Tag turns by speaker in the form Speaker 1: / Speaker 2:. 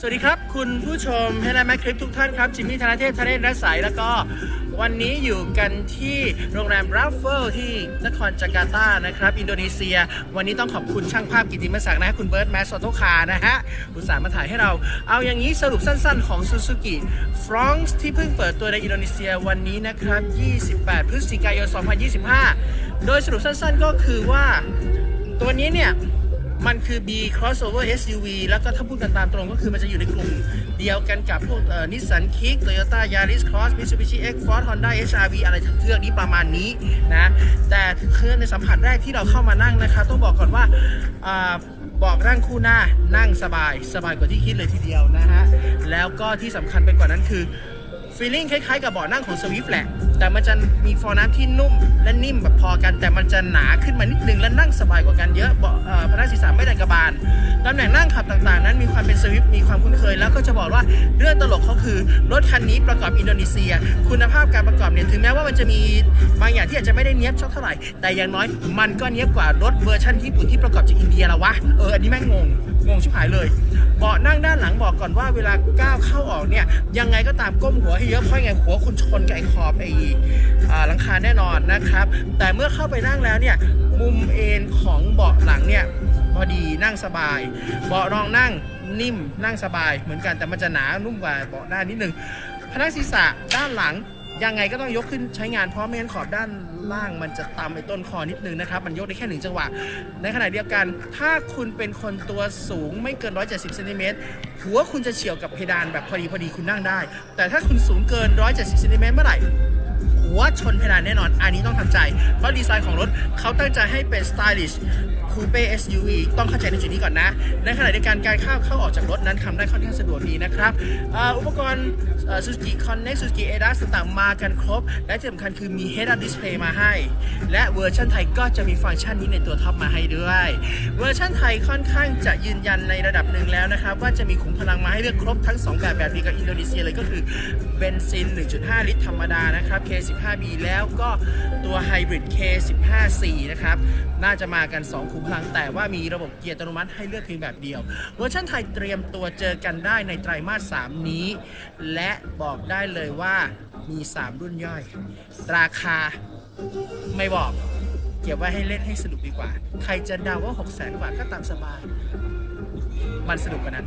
Speaker 1: สวัสดีครับ คุณผู้ชมให้ได้แมคคลิปทุกท่านครับ จิมมี่ธนเทพธเนศรัศยแล้วก็วันนี้อยู่กันที่โรงแรมราฟเฟิลที่นครจาการ์ตานะครับ อินโดนีเซีย วันนี้ต้องขอบคุณช่างภาพกิติมศักดิ์นะฮะคุณเบิร์ตแมสโซโตคานะฮะอุตส่าห์มาถ่ายให้เรา เอาอย่างนี้สรุปสั้นๆของ Suzuki f r o n x ที่เพิ่งเปิดตัวในอินโดนีเซียวันนี้นะครับ 28 พฤศจิกายน 2025 โดยสรุปสั้นๆก็คือว่าตัวนี้เนี่ย มันคือ B crossover SUV แล้วก็ถ้าพูดกันตามตรงก็คือมันจะอยู่ในกลุ่มเดียวกันกับพวกนิสสันคิกโตโยต้ายาริสครอสมิ t ูบิชิเอ็กฟอร์ดฮอนด้าเอชอาร์วีอะไรทั้งเครื่องนี้ประมาณนี้นะแต่เครื่องในสัมผัสแรกที่เราเข้ามานั่งนะครับต้องบอกก่อนว่าบอกนั่งคู่หน้านั่งสบายสบายกว่าที่คิดเลยทีเดียวนะฮะแล้วก็ที่สำคัญไปกว่านั้นคือฟีลลิ่งคล้ายๆกับเบาะนั่งของสวิฟแหละ แต่มันจะมีฟองน้ำที่นุ่มและนิ่มแบบพอกัน แต่มันจะหนาขึ้นมานิดนึงและนั่งสบายกว่ากันเยอะเบาพนักศีรษะไม่ไดันกระบาลตำแหน่งนั่งขับต่างๆ นั้นมีความเป็นสวิฟมีความคุ้นเคย แล้วก็จะบอกว่าเรื่องตลกเขาคือรถคันนี้ประกอบอินโดนีเซีย คุณภาพการประกอบเนี่ยถึงแม้ว่ามันจะมีบางอย่างที่อาจจะไม่ได้เนี้ยบชอบเท่าไหร่ แต่อย่างน้อยมันก็เนี้ยบกว่ารถเวอร์ชันญี่ปุ่นที่ประกอบจากอินเดียละวะเอออันนี้แม่งงงงงชิบหายเลยเบาะนั่งด้านหลังบอกก่อนว่าเวลาก้าวเข้าออกเนี่ยยังไงก็ตามก้มหัวให้เยอะเพราะไงหัวคุณชนกับไอ้ขอบไอ้หลังคาแน่นอนนะครับ แต่เมื่อเข้าไปนั่งแล้วเนี่ยมุมเอนของเบาะหลังเนี่ยพอดีนั่งสบาย เบาะรองนั่งนิ่มนั่งสบาย เหมือนกันแต่มันจะหนานุ่มกว่าเบาะหน้านิดนึงพนักศีรษะด้านหลังยังไงก็ต้องยกขึ้นใช้งานเพราะไม่งั้นขอบด้านล่างมันจะต่ำไอ้ต้นคอนิดนึงนะครับ มันยกได้แค่หนึ่งจังหวะ ในขณะเดียวกัน ถ้าคุณเป็นคนตัวสูงไม่เกิน 170เซนติเมตรหัวคุณจะเฉียวกับเพดานแบบพอดีพอดีคุณนั่งได้ แต่ถ้าคุณสูงเกิน 170เซนติเมตรเมื่อไหร่ หัวชนเพดานแน่นอน อันนี้ต้องทำใจ เพราะดีไซน์ของรถเขาตั้งใจให้เป็น stylish coupe SUV ต้องเข้าใจในจุดนี้ก่อนนะ ในขณะเดียวกันการเข้าเข้าออกจากรถนั้นทำได้ค่อนข้างสะดวกดีนะครับออุปกรณ์ Suzuki Connect Suzuki ADAS ต่างๆมากันครบ และที่สำคัญคือมี Head Up Display มาให้ และเวอร์ชันไทยก็จะมีฟังก์ชันนี้ในตัวท็อปมาให้ด้วย เวอร์ชันไทยค่อนข้างจะยืนยันในระดับหนึ่งแล้วนะครับ ว่าจะมีขุมพลังมาให้เลือกครบทั้ง 2 แบบแบบนี้กับอินโดนีเซียเลยก็คือเบนซิน 1.5 ลิตรธรรมดานะครับ 15B แล้วก็ตัวไฮบริด K15C นะครับ น่าจะมากัน 2 ขุมพลัง แต่ว่ามีระบบเกียร์อัตโนมัติให้เลือกเพียงแบบเดียว เวอร์ชันไทยเตรียมตัวเจอกันได้ในไตรมาส 3 นี้ และบอกได้เลยว่ามี 3 รุ่นย่อย ราคาไม่บอกเก็บไว้ให้เล่นให้สนุกดีกว่า ใครจะเดาว่า 6 0 0 0 0 0กว่าก็ตามสบาย มันสนุกกว่านั้น